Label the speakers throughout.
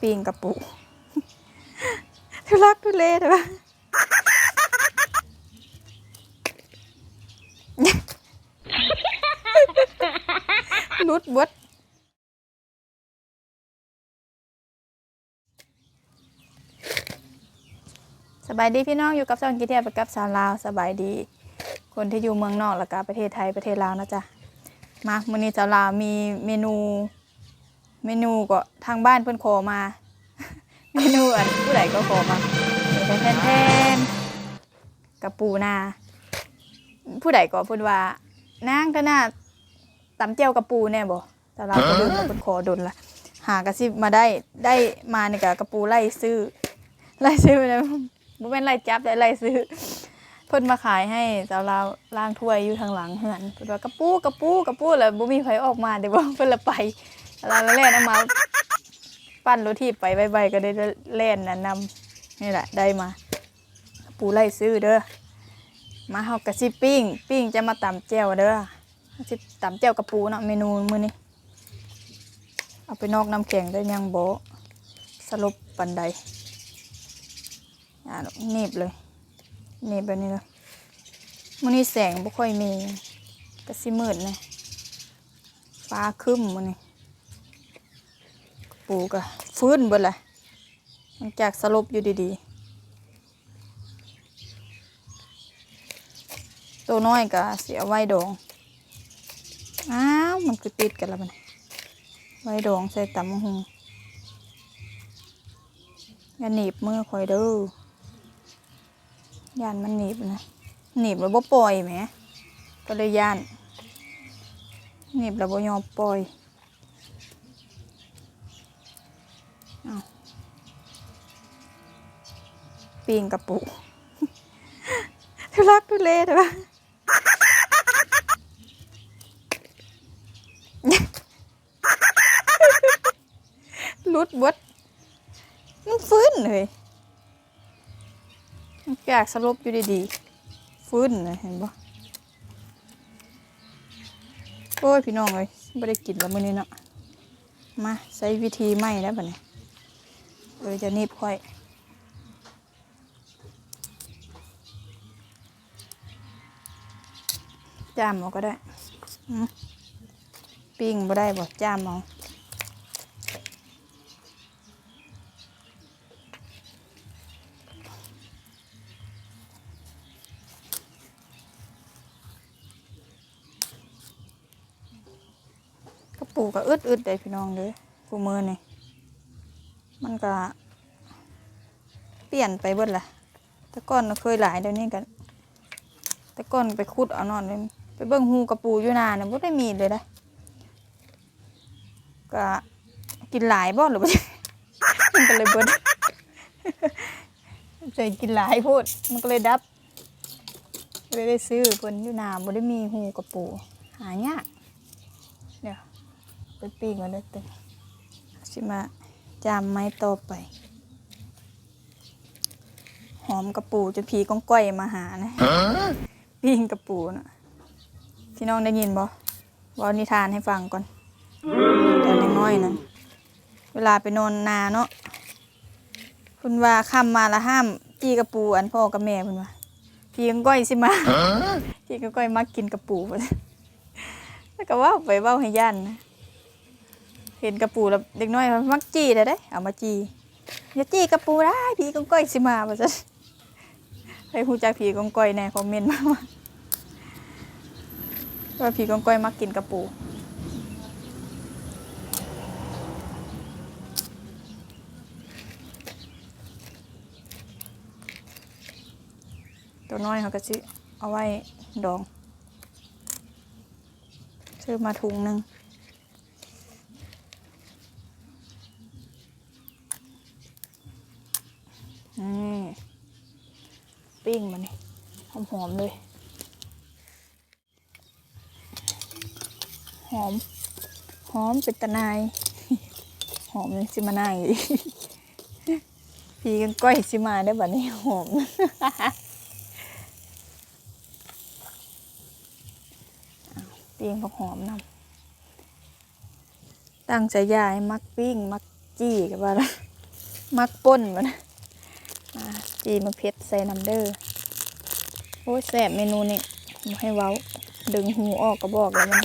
Speaker 1: ปิงกระปูทุลักทุเลใช่ปะรุดบดสบายดีพี่น้องอยู่กับซองกิเทียไปกับสาวลาวสบายดี คนที่อยู่เมืองนอกแล้วก็ประเทศไทยประเทศลาวนะจ๊ะมามื้อนี้สาวลาวมีเมนู เมนูก็ทางบ้านเพิ่นขอมา เมนูอันผู้ใดก็ขอมาแทนแทนกับปูนา ผู้ใดก็เพิ่นว่านางท่านาตำเจียวกับปูแน่บ่แต่เราก็เดินเพิ่นขอดนละหากระซิบมาได้ได้มานี่ก็กระปูไล่ซื้อไล่ซื้อนะบ่แม่นไล่จับแต่ไล่ซื้อเพิ่นมาขายให้สาวลาวล้างถ้วยอยู่ทางหลังเฮือนเพิ่นว่ากระปูกระปูกระปูแล้วบ่มีไผออกมาเด้บ่เพิ่นละไป เราแล่นเอามา ปั้นรถทีบไปใบๆก็ได้เล่นนะนำนี่แหละได้มา ปูไล่ซื้อเด้อมาเฮากะสิปิ้ง ปิ้งจะมาตำแจ่วเด้อสิตำแจ่วกับปูเนาะเมนูมื้อนี้เอาไปนอกน้ำแข็งได้ยังบ่สลบปันใดอ่าหนีบเลยหนีบแบบนี้เลยมื้อนี้แสงบ่ค่อยมีก็สิมืดนะฟ้าครึ้มมื้อนี้ ปูก็ฟื้นเบิดเลยหลังจากสลบอยู่ดีๆ ตัวน้อยก็เสียไว้ดอง อ้าว มันคือติดกันแล้วมันไว้ดองใส่ตำมะฮงอย่าหนีบมือคอยเด้อย่านมันหนีบนะหนีบแล้วบ่ปล่อยแหมก็เลยย่านหนีบแล้วบ่ยอมปล่อย ปีงกระปุกทุลักทุเลใช่ปะรุดบดมันฟื้นเลยมันอยากสลบอยู่ดีๆ ฟื้นเลยเห็นปะโอ้ย พี่น้องเลยไม่ได้กินแล้วมื้อนี้เนาะ มา ใช้วิธีไหม้แล้วบัดนี้ เออจะนีบค่อยจามเอาก็ได้ปิ้งบ่ได้บ่จามเอากระปูก็อึดอึดๆเลยพี่น้องเลยกูมือนี่ มันก็ เปลี่ยนไปเบิดละแต่ก่อนเคยหลายเดี๋ยวนี้กันแต่ก่อนไปขุดเอานอนเลยไปเบิ่งหูกระปูอยู่นาเนี่ยบ่ได้มีเลยนะก็กินหลายบ่หรือว่ามันก็เลยเบิดใจกินหลายโพดมันก็เลยดับเลยได้ซื้อเพิ่นอยู่นาบ่ได้มีหูกระปู หายากเดี๋ยวไปปิ้งก่อนเด้อเตึสิมา จามไม้ต่อไป หอมกระปูจะผีก้องก้อยมาหานะปิ้งกระปูนะพี่น้องได้ยินบ่เว่านิทานให้ฟังก่อนตอนน้อยๆนะเวลาไปนอนนาเนาะคุณว่าค่ำมาละห้ามจี้กระปูอันพ่อกับแม่คุณว่าพี่ก้องก้อยสิมาพี่ก้องก้อยมากินกระปูแล้วก็เว่าไปเว่าให้ย่านนะ เห็นกระปูแล้วเด็กน้อยมันมักจี้ได้ได้เอามาจี้อย่าจี้กระปูได้พี่ก้องก้อยสิมาว่าจะให้ผู้จักผีกองก้อยแน่คอมเมนต์มาว่าว่าผีกองก้อยมักกินกระปูตัวน้อยเขาก็สิเอาไว้ดอง ซื้อมาถุงหนึ่ง นี่ปิ้งมานี่หอมๆเลย หอม หอมเป็นตะนาย หอมเลยสิมานายพีกันก้อยสิมาได้บัดนี้หอมปิ้งผักหอมนำตั้งใจยายมักปิ้ง มักจี้กันว่าละมักป่นมันมา จีมะเพ็ดใส่น้ำเด้อโอ้ยแซ่บเมนูนี่ให้เว้า ดึงหูออกก็บอกแล้วมัน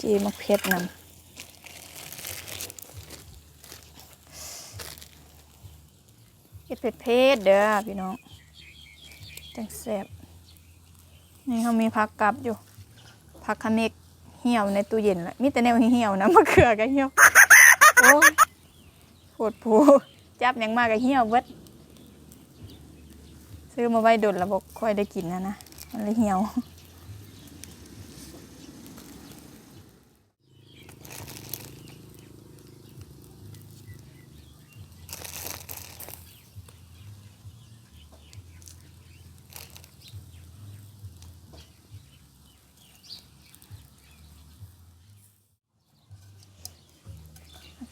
Speaker 1: จีมะเพ็ดนำเผ็ดเผ็ดเผ็ดเด้อพี่น้องจังแซ่บนี่เขามีผักกลับอยู่ผักคะเมกเหี่ยวในตู้เย็นแหละมีแต่แนวเหี่ยวนะมะเขือก็เหี่ยวโอ้ย ดผูจับยังมากก็เหี่ยวเบิดซื้อมาไว้ดนแล้วบอกค่อยได้กินนะนะมันเลยเหี่ยว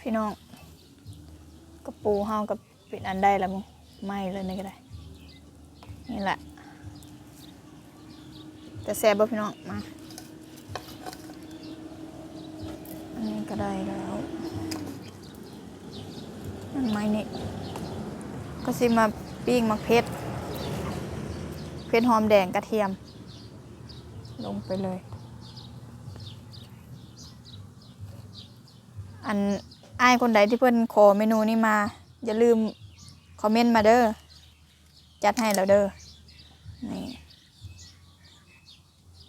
Speaker 1: พี่น้อง กระปูเฮากับปิดอันได้แล้วมั้งไม่เลยนี่ก็ได้ นี่แหละ แต่แซ่บบ่พี่น้องมา อันนี้ก็ได้แล้วอันไม้นี่ก็สิมาปิ้งมักเพชรเพชรหอมแดงกระเทียม ลงไปเลย อัน อ้ายคนใดที่เพิ่นขอเมนูนี้มา อย่าลืมคอมเมนต์มาเด้อจัดให้เราเด้อนี่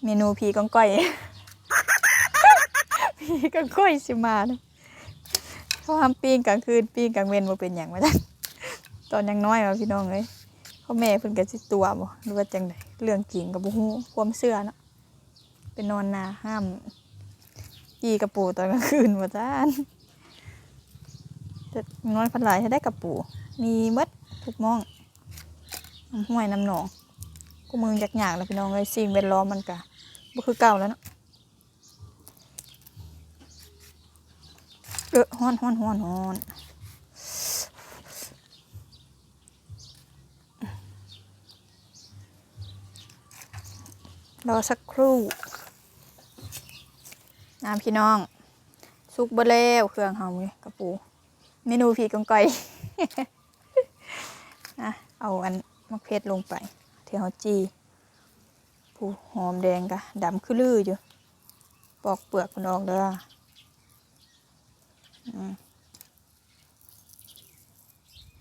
Speaker 1: เมนูผีก้องก้อยผีก้องก้อยสิมาเขาทำปีงกลางคืนปีงกลางเวนบ่เป็นอย่างว่าจังตอนยังน้อยว่าพี่น้องเอ้ยพ่อแม่เพิ่นก็สิตัวบ่หรือว่าจังไดเรื่องจริงก็บ่ฮู้ความเชื่อเนาะเป็นนอนนาห้ามจีกระปูตอนกลางคืนว่าจ้าน จะน้อยพันหลายจะได้กับปู่มีเบิดทุกหมองน้ำห้วยน้ำหนองกูมึงจากหยากแล้วพี่น้องเลยสิ่งแวดล้อมมันกะบ่คือเก่าแล้วเนาะเออฮ้อนฮ้อนฮ้อนฮ้อนรอสักครู่น้ำพี่น้อง สุกเบดแล้วเครื่องเฮาเลยกระปู เมนูผีกองก่อยอะเอาอันมะเขือลงไปเที่ยวจีผู้หอมแดงกะดำคือลืออยู่ ปอกเปลือกมันออกเด้ออืม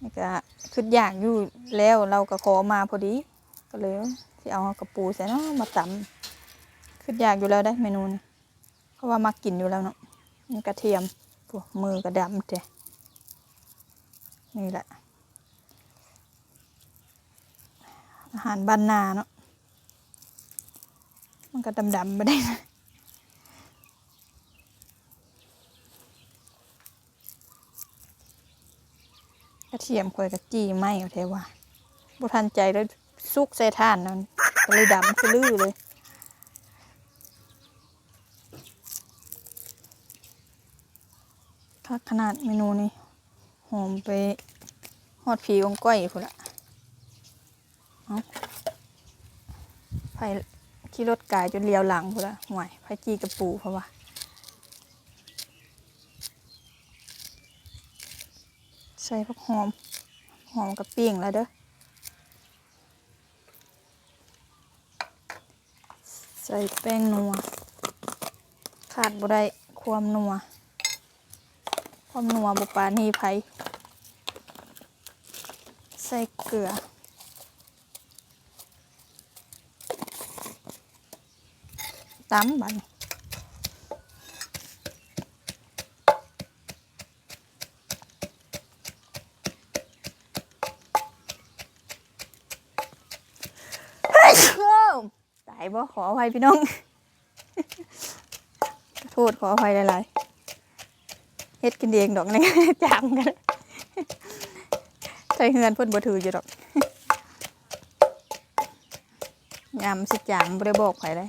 Speaker 1: นี่ก็คืออยากอยู่แล้วเราก็ขอมาพอดี ก็เลยที่เอากระปูใส่เนาะมาตำคืออยากอยู่แล้วได้เมนูนี้เพราะว่ามากินอยู่แล้วเนาะนี่กระเทียมพวกมือกระดำเจ้ นี่แหละ อาหารบ้านนาเนาะ มันก็ดำๆไปได้นะกระเทียมคอยกระจีไหมเอาเทว่าบุทันใจแล้วซุกใส่ท่านนั่นก็เลยดำคือลือเลยถ้าขนาดเมนูนี้ หอมไปหอดผีองก้อยพุ่นละเอาไผ่ขี่รถกายจนเลียวหลังพุ่นละห่วยไผ่จีกระปูเพราะว่าใส่ผักหอม หอมกับปิ้งแล้วเด้อใส่แป้งนัว ขาดบ่ได้ความนัว ความนัวบุปานีไผใส่เกลือ ตำบันเฮ้ยตายบ่ขออภัยพี่น้อง โทษขออภัยหลายๆ เฮ็ดกินเองดอกนี่จามกันใส่เฮือนเพิ่นบ่ถืออยู่ดอกยำสิจางบ่ได้บอกไผเลย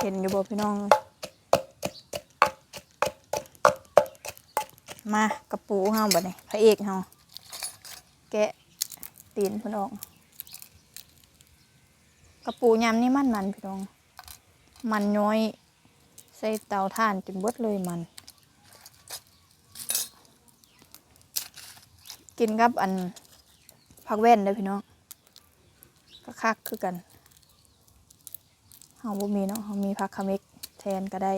Speaker 1: เห็นอยู่บ่พี่น้อง มากระปูเฮาบัดนี้พระเอกเฮาแกะตีนเพิ่นออกกระปูยำนี่มันมันพี่น้อง มันน้อย ใส่เตาถ่านจนเบิดเลยมัน กินกับอันผักแว่นเด้อพี่น้องก็คักคือกันเฮาบ่มีเนาะเฮามีผักคาเมกแทนก็ได้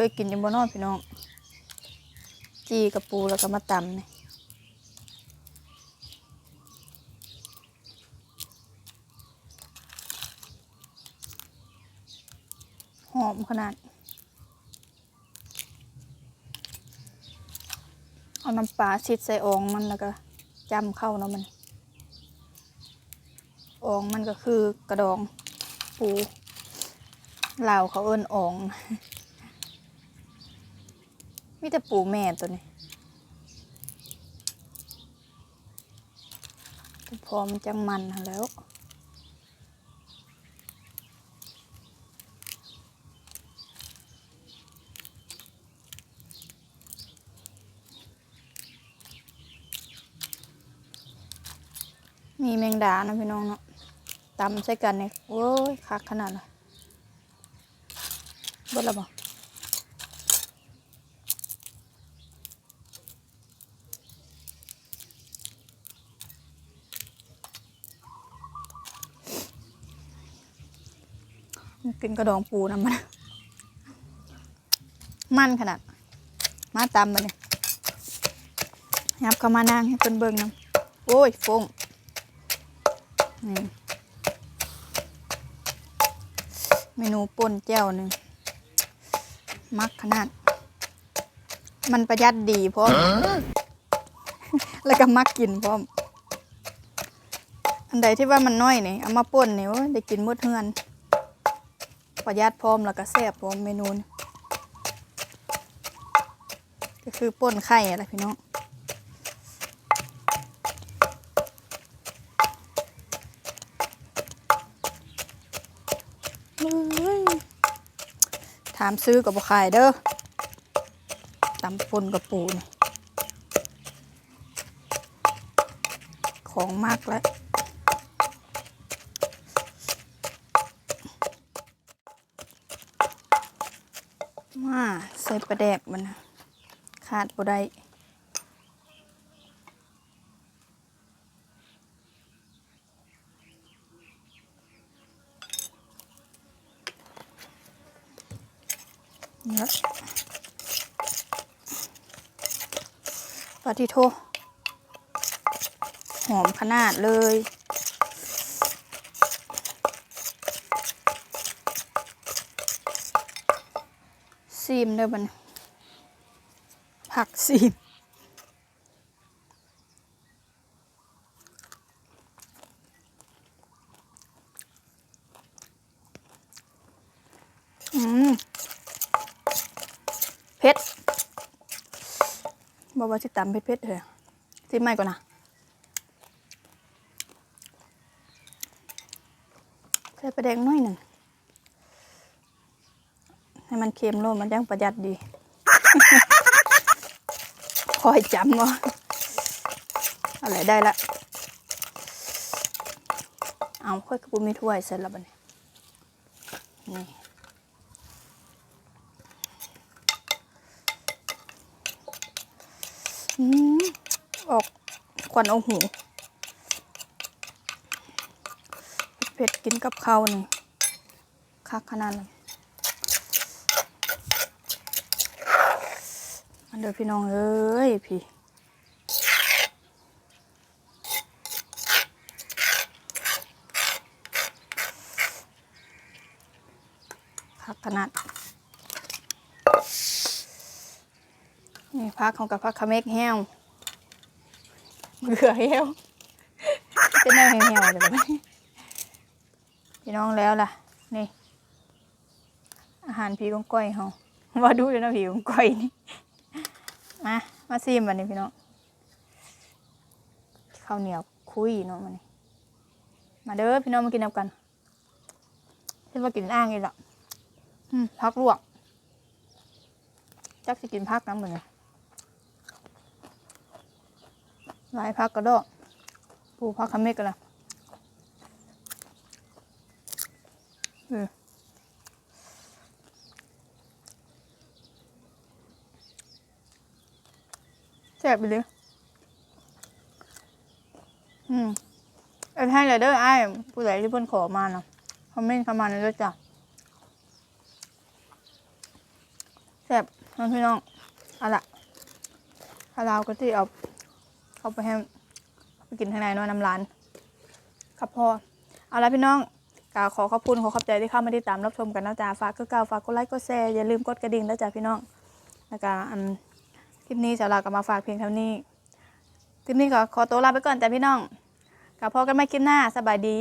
Speaker 1: เคยกินยังบ่นอพี่น้อง จีกับปูแล้วก็มาตำนี่หอมขนาด เอาน้ำปลาชิดใส่อองมันแล้วก็จำเข้าเนาะมันอองมันก็คือกระดองปูลาวเขาเอิ้นออง มีแต่ปูแม่ตัวนี้พอมันจังมันแล้วมีแมงดานะพี่น้องเนาะตำใส่กันเนี่ยโอ้ยคักขนาดเลยบดและบ่ กินกระดองปูนะมัน มันขนาด มาตำมาเลยยับเข้ามานั่งให้เพิ่นเบิ่งนำโอ้ยฟงนี่เมนูป่นแจ่วหนึ่งมักขนาด มันประหยัดดีพร้อม แล้วก็มักกินพร้อม อันใดที่ว่ามันน้อยนี่เอามาป่นนี่โอ้ยได้กินหมดเฮือน ประหยัดพร้อมแล้วก็แซ่บพร้อมเมนูนี้ก็คือป่นไข่อะไรพี่น้องถามซื้อกับบุขายเด้อตำปนกับปูนของมากแล้ว มาใส่ ปลาแดกมันขาดบ่ได้เนี่ยปลาทิโทหอมขนาดเลย ซีมเด้อบันผักซีมอืมเผ็ดบอกว่าจะตำเผ็ดๆเถอะซิมใหม่ก่อนนะใส่ปลาแดงน่อยหนึ่ง มันเค็มโลดมันยังประหยัดดี คอยจำว่าอะไรได้ละ เอาค่อยกระปุกมีถ้วยเสร็จแล้วบันี้นี่ออกควันเอาหูเผ็ดกินกับข้าวนี่คักขนาดเลย อัน เดอพี่น้องเอ้ยพี่พักขนาดนี่พักของกับพักขะเมกแห้วเบื่อแห้วจะแน่แห้วๆเลยพี่น้องแล้วล่ะ นี่ อาหารพี่ก้องก้อยเฮาว่าดูเลยนะพี่ก้องก้อยนี่ มามาซีมบันนี้พี่น้องข้าวเหนียวคุยเนาะมันนี่มาเด้อพี่น้องมากินน้ำกันนว่ากินอ่างอีกละพักลวกจักสิกินพักน้ำเหมือนกันหลายพักกระโดปูพักขมิกกันละเออ ซ่บไปเลยอืมเอ็นให้เลยเด้อไอ้ผู้ใดที่เพิ่นขอมาเนาะคอมเมนต์เข้ามาในอยจ้ะแซ่บน้องพี่น้องเอาละถ้าเราก็ที่เอาเขาไปให้ไปกินข้างในเนาะน้ำร้านครับพ่อเอาละพี่น้องกาขอขอบคุณขอขอบใจที่เข้ามาติดตามรับชมกันนะจ๊ะฝากก็เก่าฝากกดไลค์กดแชร์อย่าลืมกดกระดิ่งนะจ๊ะพี่น้องแล้วก็อัน คลิปนี้สาวลาก็มาฝากเพียงเท่านี้คลิปนี้ก็ขอตัวลาไปก่อนแต่พี่น้องกับพอกันไม่คลิปหน้าสบายดี